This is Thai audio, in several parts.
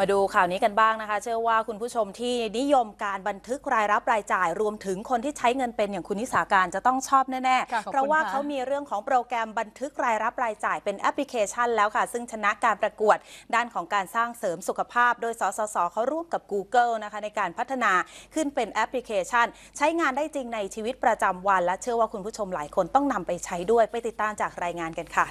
มาดูข่าวนี้กันบ้างนะคะ เชื่อว่าคุณผู้ชมที่นิยมการบันทึกรายรับรายจ่าย รวมถึงคนที่ใช้เงินเป็นอย่างคุณนิสาการจะต้องชอบแน่ค่ะๆขอบคุณเพราะว่าค่ะเขามีเรื่องของโปรแกรมบันทึกรายรับรายจ่ายเป็นแอปพลิเคชันแล้วค่ะ ซึ่งชนะการประกวดด้านของการสร้างเสริมสุขภาพ โดยสสสเขาร่วมกับ Google นะคะในการพัฒนาขึ้นเป็นแอปพลิเคชัน ใช้งานได้จริงในชีวิตประจำวัน และเชื่อว่าคุณผู้ชมหลายคนต้องนำไปใช้ด้วยไปติดตามจากรายงานกันค่ะ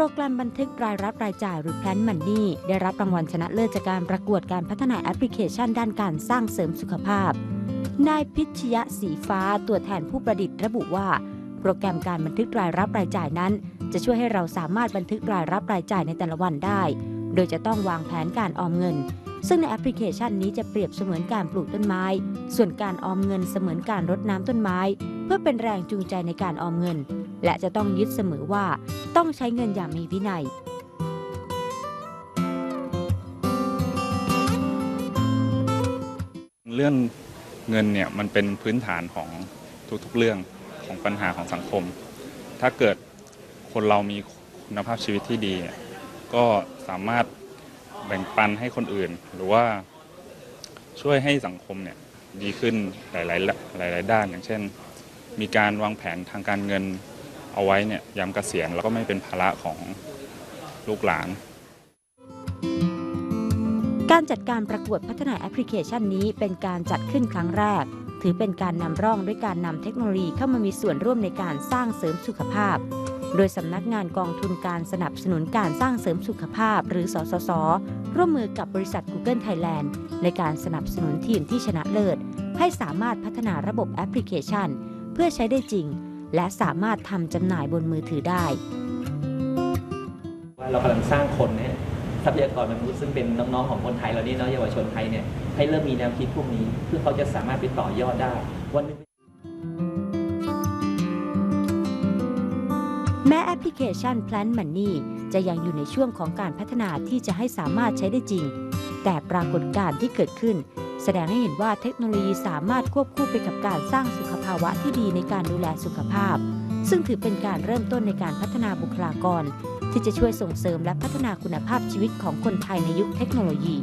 รแกรมบันทึกรายรับรายจ่ายหรือ Plan Money ได้รับรางวัลชนะเลิศจากการประกวดการพัฒนาแอปพลิเคชันด้านการสร้างเสริมสุขภาพ นายพิชยะสีฟ้าตัวแทนผู้ประดิษฐ์ระบุว่า โปรแกรมการบันทึกรายรับรายจ่ายนั้น จะช่วยให้เราสามารถบันทึกรายรับรายจ่ายในแต่ละวันได้ โดยจะต้องวางแผนการออมเงิน ซึ่งในแอปพลิเคชันนี้จะเปรียบเสมือนการปลูกต้นไม้ ส่วนการออมเงินเสมือนการรดน้ำต้นไม้ เพื่อเป็นแรงจูงใจในการออมเงิน และจะต้องยึดเสมอว่าต้องใช้เงินอย่างมีวินัย เรื่องเงินเนี่ยมันเป็นพื้นฐานของทุกๆเรื่องของปัญหาของสังคม ถ้าเกิดคนเรามีคุณภาพชีวิตที่ดี ก็สามารถแบ่งปันให้คนอื่น หรือว่าช่วยให้สังคมเนี่ยดีขึ้นหลายๆหลาย ๆ ด้าน อย่างเช่น มีการวางแผนทางการเงิน เอาไว้เนี่ยยามเกษียณแล้วก็ไม่เป็นภาระของลูกหลาน การจัดการประกวดพัฒนาแอปพลิเคชันนี้เป็นการจัดขึ้นครั้งแรก ถือเป็นการนำร่องด้วยการนำเทคโนโลยีเข้ามามีส่วนร่วมในการสร้างเสริมสุขภาพ โดยสำนักงานกองทุนการสนับสนุนการสร้างเสริมสุขภาพ หรือสสส ร่วมมือกับบริษัท Google Thailand ในการสนับสนุนทีมที่ชนะเลิศ ให้สามารถพัฒนาระบบแอปพลิเคชัน เพื่อใช้ได้จริง และสามารถทำจำหน่ายบนมือถือได้ ว่าเรากำลังสร้างคนเนี่ยทรัพยากรมนุษย์ซึ่งเป็นน้องๆของคนไทยเรานี่เนาะเยาวชนไทยเนี่ยให้เริ่มมีแนวคิดพวกนี้เพื่อเขาจะสามารถไปต่อยอดได้วันหนึง แม้แอปพลิเคชัน Plan Money จะยังอยู่ในช่วงของการพัฒนาที่จะให้สามารถใช้ได้จริง แต่ปรากฏการณ์ที่เกิดขึ้น แสดงให้เห็นว่าเทคโนโลยีสามารถควบคู่ไปกับการสร้างสุขภาวะที่ดีในการดูแลสุขภาพ ซึ่งถือเป็นการเริ่มต้นในการพัฒนาบุคลากร ที่จะช่วยส่งเสริมและพัฒนาคุณภาพชีวิตของคนไทยในยุคเทคโนโลยี